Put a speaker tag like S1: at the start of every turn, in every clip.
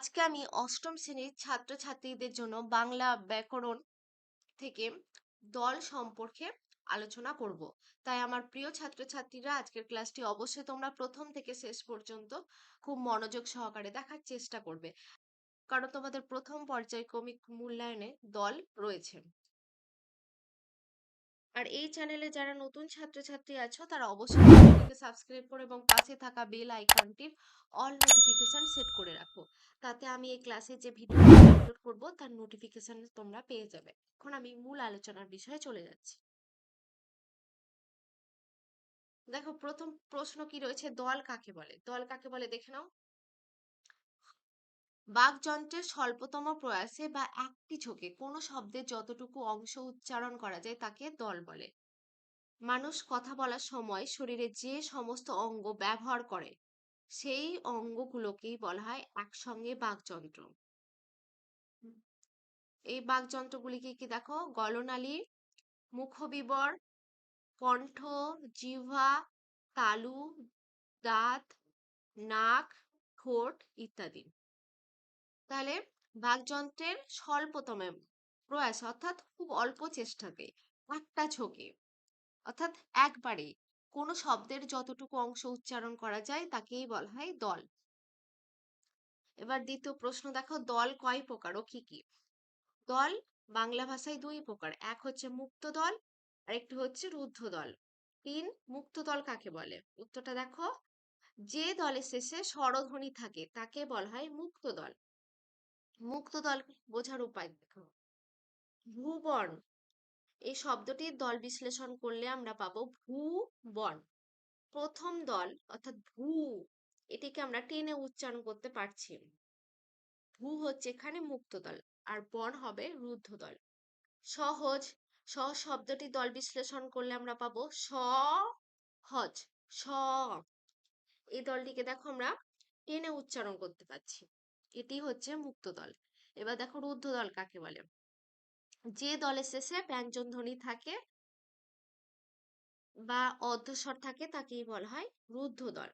S1: আজকে আমি অষ্টম শ্রেণির ছাত্রছাত্রীদের জন্য বাংলা ব্যাকরণ থেকে দল সম্পর্কে আলোচনা করব। তাই আমার প্রিয় ছাত্রছাত্রীরা, আজকের ক্লাসটি অবশ্যই তোমরা প্রথম থেকে শেষ পর্যন্ত খুব মনোযোগ সহকারে দেখার চেষ্টা করবে। কারণ তোমাদের প্রথম পর্যায়ক্রমিক মূল্যায়নে দল রয়েছে। আর এই চ্যানেলে যারা নতুন ছাত্রছাত্রী আছো, তারা অবশ্যই চ্যানেলটিকে সাবস্ক্রাইব করে এবং পাশে থাকা বেল আইকনটির অল নোটিফিকেশন সেট করে রাখো। তাতে আমি এই ক্লাসে যে ভিডিও আপলোড করব, তার নোটিফিকেশন তোমরা পেয়ে যাবে। এখন আমি মূল আলোচনার বিষয়ে চলে যাচ্ছি। দেখো, প্রথম প্রশ্ন কি রয়েছে? দল কাকে বলে? দল কাকে বলে? দেখে নাও। বাকযন্ত্রের স্বল্পতম প্রয়াসে বা একটি ছোকে কোনো শব্দের যতটুকু অংশ উচ্চারণ করা যায় তাকে দল বলে। মানুষ কথা বলার সময় শরীরে যে সমস্ত অঙ্গ ব্যবহার করে, সেই অঙ্গগুলোকেই বলা হয় একসঙ্গে বাকযন্ত্র। এই বাকযন্ত্রগুলিকে কি দেখো? গলনালী, মুখবিবর, কণ্ঠ, জিহ্বা, তালু, দাঁত, নাক, ঠোঁট ইত্যাদি। তাহলে বাকযন্ত্রের স্বল্পতম প্রয়াস অর্থাৎ খুব অল্প চেষ্টাতে একটা ছোকে অর্থাৎ একবারে কোনো শব্দের যতটুকু অংশ উচ্চারণ করা যায় তাকেই বলা হয় দল। এবার দ্বিতীয় প্রশ্ন দেখো, দল কয় প্রকার ও কি কি? দল বাংলা ভাষায় দুই প্রকার, এক হচ্ছে মুক্ত দল আর একটি হচ্ছে রুদ্ধ দল। তিন, মুক্ত দল কাকে বলে? উত্তরটা দেখো, যে দলের শেষে স্বরধ্বনি থাকে তাকে বলা হয় মুক্ত দল। মুক্ত দল বোঝার উপায় দেখো ভূবন এই শব্দটির দল বিশ্লেষণ করলে আমরা পাবো ভূ বন প্রথম দল অর্থাৎ ভূ, এটিকে আমরা টেনে উচ্চারণ করতে পারছি। ভূ হচ্ছে এখানে মুক্ত দল আর বন হবে রুদ্ধ দল। সহজ স শব্দটি দল বিশ্লেষণ করলে আমরা পাবো স সহজ স। এই দলটিকে দেখো আমরা টেনে উচ্চারণ করতে পারছি। এটি হচ্ছে মুক্ত দল। এবার দেখো রুদ্ধ দল কাকে বলে? যে দলের শেষে ব্যঞ্জন ধ্বনি থাকে বা অর্ধস্বর থাকে তাকেই বলা হয় রুদ্ধ দল।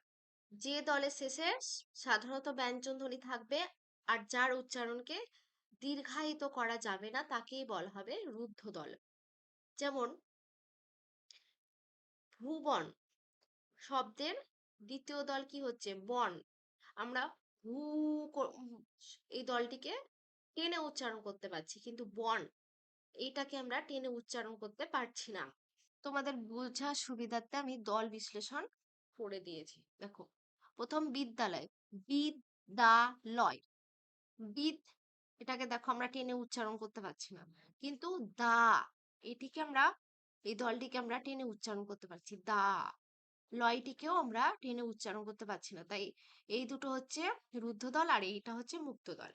S1: যে দলের শেষে সাধারণত ব্যঞ্জন ধ্বনি থাকবে আর যার উচ্চারণকে দীর্ঘায়িত করা যাবে না তাকেই বলা হবে রুদ্ধ দল। যেমন ভুবন শব্দের দ্বিতীয় দল কি হচ্ছে? বন। আমরা ভূ এই দলটিকে টেনে উচ্চারণ করতে পারছি। কিন্তু বন এইটাকে আমরা টেনে উচ্চারণ করতে পারছি না। তোমাদের বোঝার সুবিধার্থে আমি দল বিশ্লেষণ করে দিয়েছি। দেখো, প্রথম বিদ্যালয় বিদ্যালয়। বিদ, এটাকে দেখো আমরা টেনে উচ্চারণ করতে পারছি না। কিন্তু দা, এটিকে আমরা, এই দলটিকে আমরা টেনে উচ্চারণ করতে পারছি। দা। লয়টিকেও আমরা টেনে উচ্চারণ করতে পারছি না। তাই এই দুটো হচ্ছে রুদ্ধ দল আর এইটা হচ্ছে মুক্ত দল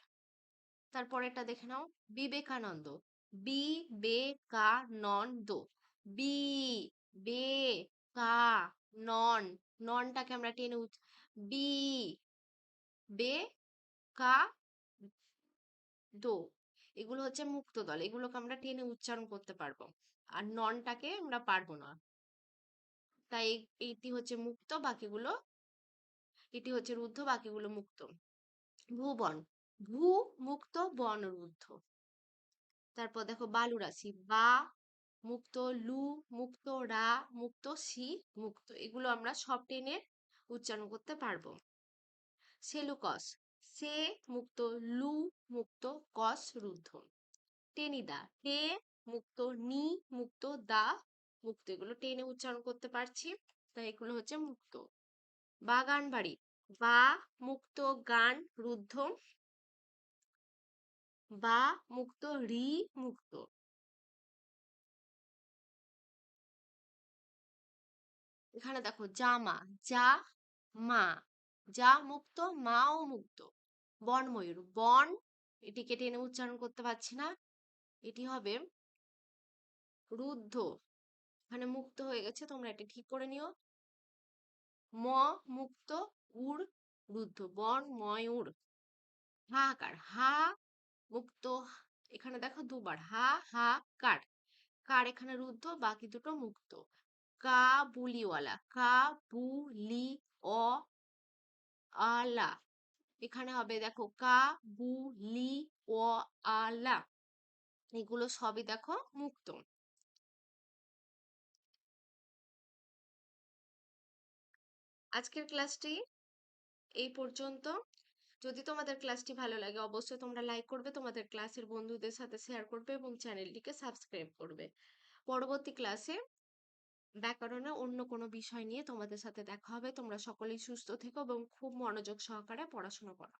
S1: তারপরে এটা দেখে নাও। বিবেকানন্দ। বি বে কা নন দো বি বে কা নন ননটাকে আমরা টেনে বি বে কা দো এগুলো হচ্ছে মুক্ত দল এগুলোকে আমরা টেনে উচ্চারণ করতে পারব। আর ননটাকে আমরা পারব না। তাই এটি হচ্ছে মুক্ত বাকিগুলো, এটি হচ্ছে রুদ্ধ বাকিগুলো মুক্ত। ভুবন ভূ মুক্ত বন রুদ্ধ তারপর দেখো বালু রাশি, বা মুক্ত, লু, মুক্ত, রা, মুক্ত, সি, মুক্ত। এগুলো আমরা সব টেনে উচ্চারণ করতে পারব। সেলুকস, সে মুক্ত, লু মুক্ত, কস রুদ্ধ। টেনিদা টে মুক্ত, নি মুক্ত, দা মুক্ত, এগুলো টেনে উচ্চারণ করতে পারছি। তাই এগুলো হচ্ছে মুক্ত। বাগান বাড়ি। বা, মুক্ত, গান, রুদ্ধ। বা, মুক্ত, রি, মুক্ত। এখানে দেখো জামা যা, মা। যা মুক্ত, মাও মুক্ত। বন ময়ূর বন, এটিকে টেনে উচ্চারণ করতে পারছি না। এটি হবে রুদ্ধ। এখানে মুক্ত হয়ে গেছে, তোমরা এটা ঠিক করে নিও। ম মুক্ত উড় রুদ্ধ, বন ময়ূর হাহাকার হা মুক্ত, এখানে দেখো দুবার, হা হা, কার। কার এখানে রুদ্ধ, বাকি দুটো মুক্ত। কা, বুলিওয়ালা, কা, বু, লি, অ, আলা। এখানে হবে দেখো কা, বু, লি ও আ লা এগুলো সবই দেখো মুক্ত। আজকের ক্লাসটি এই পর্যন্ত। যদি তোমাদের ক্লাসটি ভালো লাগে, অবশ্যই তোমরা লাইক করবে, তোমাদের ক্লাসের বন্ধুদের সাথে শেয়ার করবে এবং চ্যানেলটিকে সাবস্ক্রাইব করবে। পরবর্তী ক্লাসে ব্যাকরণে অন্য কোনো বিষয় নিয়ে তোমাদের সাথে দেখা হবে। তোমরা সকলেই সুস্থ থেকো এবং খুব মনোযোগ সহকারে পড়াশোনা করো।